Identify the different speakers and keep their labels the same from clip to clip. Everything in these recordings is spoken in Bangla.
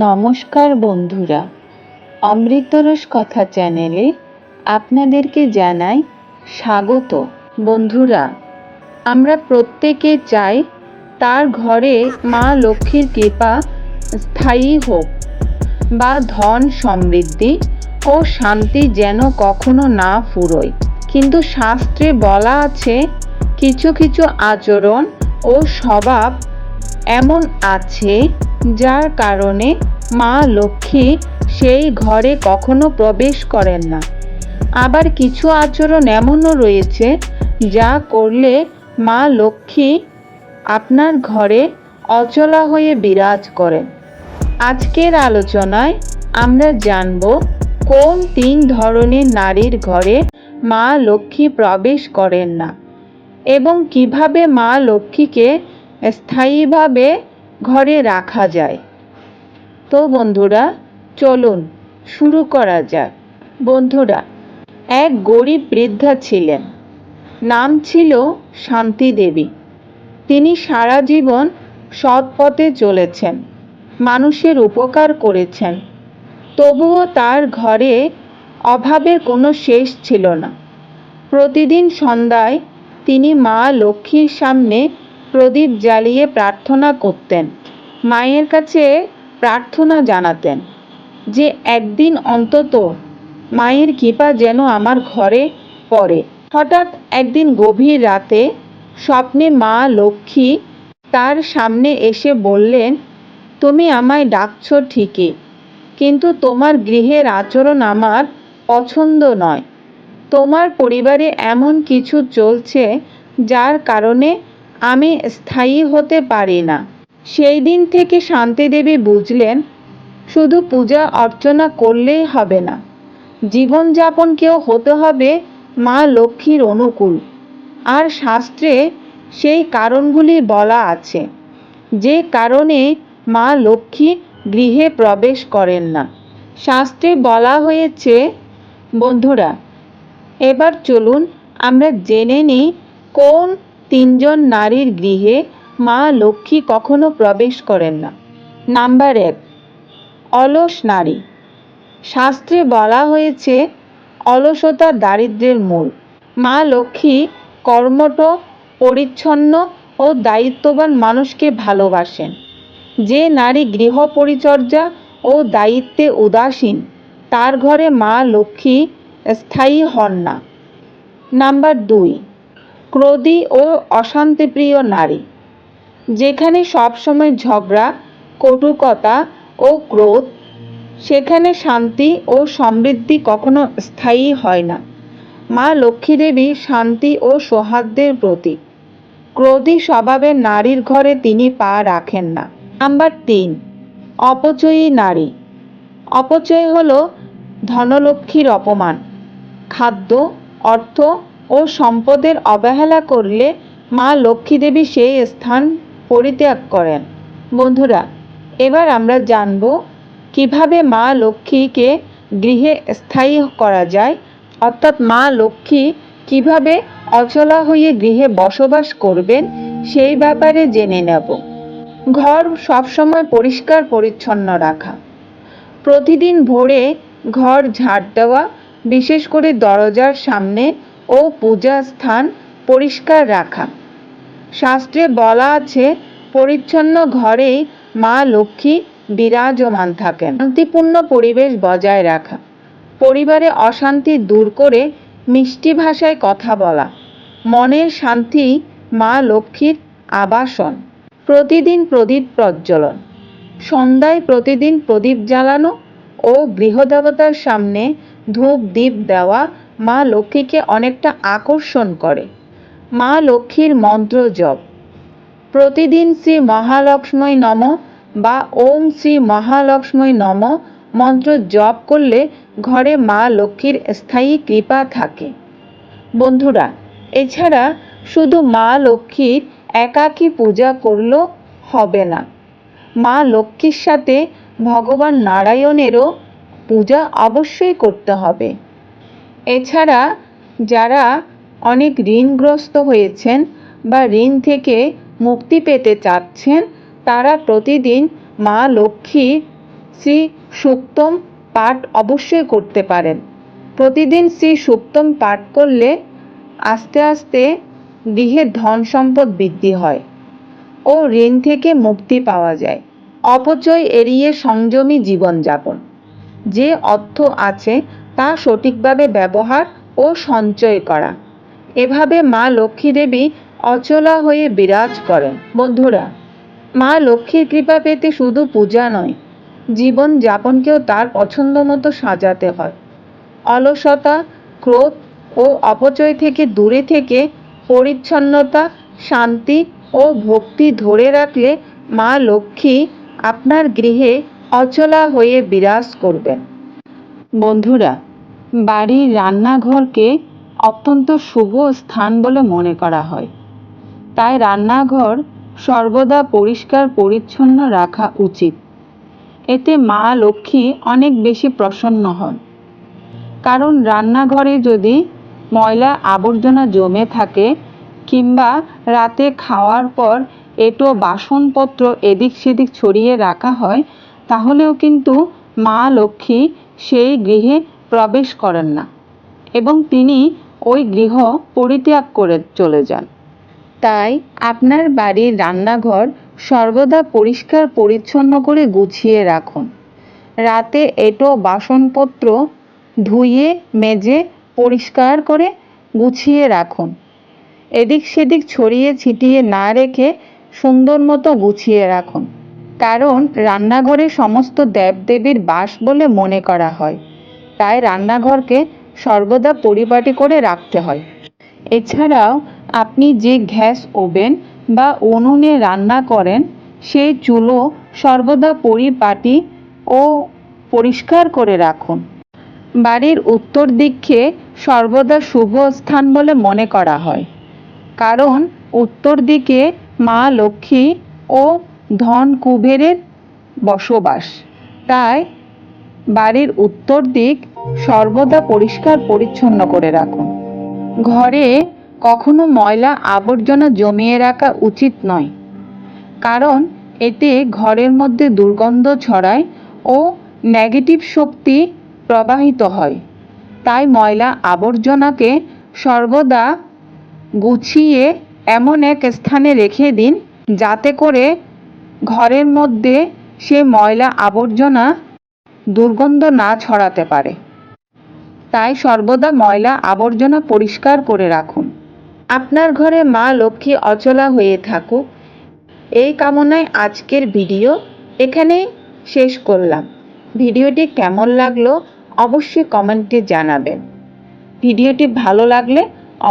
Speaker 1: নমস্কার বন্ধুরা। অমৃতরস কথা চ্যানেলে আপনাদেরকে জানাই স্বাগত। বন্ধুরা, আমরা প্রত্যেকে চাই তার ঘরে মা লক্ষ্মীর কৃপা স্থায়ী হোক, বা ধন সমৃদ্ধি ও শান্তি যেন কখনো না ফুরোয়। কিন্তু শাস্ত্রে বলা আছে, কিছু কিছু আচরণ ও স্বভাব এমন আছে যার কারণে মা লক্ষ্মী সেই ঘরে কখনো প্রবেশ করেন না। আবার কিছু আচরণ এমনও রয়েছে যা করলে মা লক্ষ্মী আপনার ঘরে অচলা হয়ে বিরাজ করেন। আজকের আলোচনায় আমরা জানব কোন তিন ধরনের নারীর ঘরে মা লক্ষ্মী প্রবেশ করেন না এবং কীভাবে মা লক্ষ্মীকে স্থায়ীভাবে ঘরে রাখা যায়। তো বন্ধুরা, চলুন শুরু করা যাক। বন্ধুরা, এক গরিব বৃদ্ধা ছিলেন। নাম ছিল শান্তি দেবী। তিনি সারা জীবন সৎ পথে চলেছেন, মানুষের উপকার করেছেন। তবুও তার ঘরে অভাবের কোনো শেষ ছিল না। প্রতিদিন সন্ধ্যায় তিনি মা লক্ষ্মীর সামনে প্রদীপ জ্বালিয়ে প্রার্থনা করতেন। মায়ের কাছে প্রার্থনা জানাতেন যে, একদিন অন্তত মায়ের কৃপা যেন আমার ঘরে পড়ে। হঠাৎ একদিন গভীর রাতে স্বপ্নে মা লক্ষ্মী তার সামনে এসে বললেন, তুমি আমায় ডাকছ ঠিকই, কিন্তু তোমার গৃহের আচরণ আমার পছন্দ নয়। তোমার পরিবারে এমন কিছু চলছে যার কারণে আমি স্থায়ী হতে পারি না। সেই দিন থেকে শান্তিদেবী বুঝলেন, শুধু পূজা অর্চনা করলেই হবে না। জীবনযাপনকেও হতে হবে মা লক্ষ্মীর অনুকূল। আর শাস্ত্রে সেই কারণগুলি বলা আছে। যে কারণে মা লক্ষ্মী গৃহে প্রবেশ করেন না। শাস্ত্রে বলা হয়েছে, বন্ধুরা, এবার চলুন আমরা জেনে নিই কোন তিনজন নারীর গৃহে মা লক্ষ্মী কখনো প্রবেশ করেন না। নাম্বার এক, অলস নারী। শাস্ত্রে বলা হয়েছে, অলসতা দারিদ্র্যের মূল। মা লক্ষ্মী কর্মঠ, পরিচ্ছন্ন ও দায়িত্ববান মানুষকে ভালোবাসেন। যে নারী গৃহ পরিচর্যা ও দায়িত্বে উদাসীন, তার ঘরে মা লক্ষ্মী স্থায়ী হন না। নাম্বার দুই ক্রোধী ও অশান্তিপ্রিয় নারী, যেখানে সবসময় ঝগড়া, কটুকতা ও ক্রোধ, সেখানে শান্তি ও সমৃদ্ধি কখনো স্থায়ী হয় না। মা লক্ষ্মী দেবী শান্তি ও সৌহার্দ্যের প্রতীক। ক্রোধী স্বভাবে নারীর ঘরে তিনি পা রাখেন না। নাম্বার তিন, অপচয়ী নারী। অপচয় হল ধনলক্ষ্মীর অপমান। খাদ্য, অর্থ ও সম্পদের অবহেলা করলে মা লক্ষ্মী দেবী সেই স্থান পরিত্যাগ করেন। বন্ধুরা, এবার আমরা জানব কীভাবে মা লক্ষ্মীকে গৃহে স্থায়ী করা যায়, অর্থাৎ মা লক্ষ্মী কীভাবে অচলা হয়ে গৃহে বসবাস করবেন সেই ব্যাপারে জেনে নেব। ঘর সবসময় পরিষ্কার পরিচ্ছন্ন রাখা। প্রতিদিন ভোরে ঘর ঝাড় দেওয়া, বিশেষ করে দরজার সামনে ও পূজা স্থান পরিষ্কার রাখা। শাস্ত্রে বলা আছে, পরিচ্ছন্ন ঘরেই মা লক্ষ্মী বিরাজমান থাকেন। শান্তিপূর্ণ পরিবেশ বজায় রাখা। পরিবারে অশান্তি দূর করে মিষ্টি ভাষায় কথা বলা। মনের শান্তি মা লক্ষ্মীর আবাসন। প্রতিদিন প্রদীপ প্রজ্বলন। সন্ধ্যায় প্রতিদিন প্রদীপ জ্বালানো ও গৃহদেবতার সামনে ধূপ দীপ দেওয়া মা লক্ষ্মীকে অনেকটা আকর্ষণ করে। মা লক্ষ্মীর মন্ত্র জপ। প্রতিদিন শ্রী মহালক্ষ্মী নম বা ওম শ্রী মহালক্ষ্মী নম মন্ত্র জপ করলে ঘরে মা লক্ষ্মীর স্থায়ী কৃপা থাকে। বন্ধুরা, এছাড়া শুধু মা লক্ষ্মীর একাকী পূজা করলেও হবে না। মা লক্ষ্মীর সাথে ভগবান নারায়ণেরও পূজা অবশ্যই করতে হবে। এছাড়া যারা অনেক ঋণগ্রস্ত হয়েছেন বা ঋণ থেকে মুক্তি পেতে চাচ্ছেন, তারা প্রতিদিন মা লক্ষ্মী শ্রী সুক্তম পাঠ অবশ্যই করতে পারেন। প্রতিদিন শ্রী সুক্তম পাঠ করলে আস্তে আস্তে গৃহের ধন সম্পদ বৃদ্ধি হয় ও ঋণ থেকে মুক্তি পাওয়া যায়। অপচয় এড়িয়ে সংযমী জীবনযাপন। যে অর্থ আছে তা সঠিকভাবে ব্যবহার ও সঞ্চয় করা। এভাবে মা লক্ষ্মী দেবী অচলা হয়ে বিরাজ করেন। বন্ধুরা, মা লক্ষ্মীর কৃপা পেতে শুধু পূজা নয়, জীবন যাপনকেও তার পছন্দ মতো সাজাতে হয়। অলসতা, ক্রোধ ও অপচয় থেকে দূরে থেকে পরিচ্ছন্নতা, শান্তি ও ভক্তি ধরে রাখলে মা লক্ষ্মী আপনার গৃহে অচলা হয়ে বিরাজ করবেন। বন্ধুরা, বাড়ির রান্নাঘরকে অত্যন্ত শুভ স্থান বলে মনে করা হয়। তাই রান্নাঘর সর্বদা পরিষ্কার পরিচ্ছন্ন রাখা উচিত। এতে মা লক্ষ্মী অনেক বেশি প্রসন্ন হন। কারণ রান্নাঘরে যদি ময়লা আবর্জনা জমে থাকে কিংবা রাতে খাওয়ার পর এটো বাসনপত্র এদিক সেদিক ছড়িয়ে রাখা হয়, তাহলেও কিন্তু মা লক্ষ্মী সেই গৃহে প্রবেশ করেন না এবং তিনি ওই গৃহ পরিত্যাগ করে চলে যান। তাই আপনার বাড়ির রান্নাঘর সর্বদা পরিষ্কার পরিচ্ছন্ন করে গুছিয়ে রাখুন। রাতে এটো বাসনপত্র ধুয়ে, মেজে, পরিষ্কার করে গুছিয়ে রাখুন। এদিক সেদিক ছড়িয়ে ছিটিয়ে না রেখে সুন্দর মতো গুছিয়ে রাখুন। কারণ রান্নাঘরে সমস্ত দেবদেবীর বাস বলে মনে করা হয়। তাই রান্নাঘরকে সর্বদা পরিপাটি করে রাখতে হয়। এছাড়াও আপনি যে গ্যাস ওভেন বা উনুনে রান্না করেন, সেই চুলো সর্বদা পরিপাটি ও পরিষ্কার করে রাখুন। বাড়ির উত্তর দিককে সর্বদা শুভ স্থান বলে মনে করা হয়। কারণ উত্তর দিকে মা লক্ষ্মী ও ধন কুবেরের বসবাস। তাই বাড়ির উত্তর দিক সর্বদা পরিষ্কার পরিচ্ছন্ন করে রাখুন। ঘরে কখনো ময়লা আবর্জনা জমিয়ে রাখা উচিত নয়, কারণ এতে ঘরের মধ্যে দুর্গন্ধ ছড়ায় ও নেগেটিভ শক্তি প্রবাহিত হয়। তাই ময়লা আবর্জনাকে সর্বদা গুছিয়ে এমন এক স্থানে রেখে দিন, যাতে করে ঘরের মধ্যে সে ময়লা আবর্জনা দুর্গন্ধ না ছড়াতে পারে। তাই সর্বদা ময়লা আবর্জনা পরিষ্কার করে রাখুন। আপনার ঘরে মা লক্ষ্মী অচলা হয়ে থাকুক। এই কামনায় আজকের ভিডিও এখানেই শেষ করলাম। ভিডিওটি কেমন লাগল অবশ্যই কমেন্টে জানাবেন। ভিডিওটি ভালো লাগলে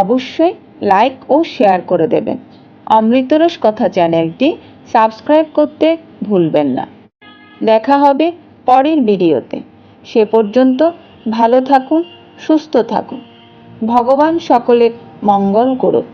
Speaker 1: অবশ্যই লাইক ও শেয়ার করে দেবেন। অমৃতরস কথা চ্যানেলটি সাবস্ক্রাইব করতে ভুলবেন না। দেখা হবে পরের ভিডিওতে। সে পর্যন্ত ভালো থাকুন, সুস্থ থাকুন। ভগবান সকলের মঙ্গল করুক।